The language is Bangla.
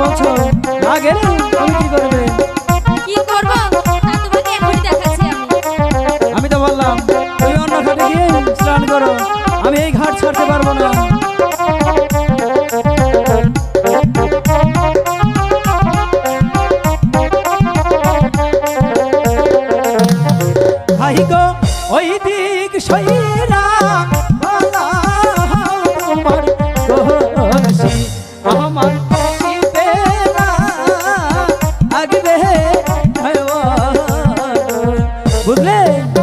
বলছো না গেলে তুমি কি করবে? আমি। তো বললাম তুমি অন্য ঘাটে গিয়ে স্নান করো। আমি এই ঘাট ছাড়তে পারব না। ওই দিক সইরা তোমার বুঝলে?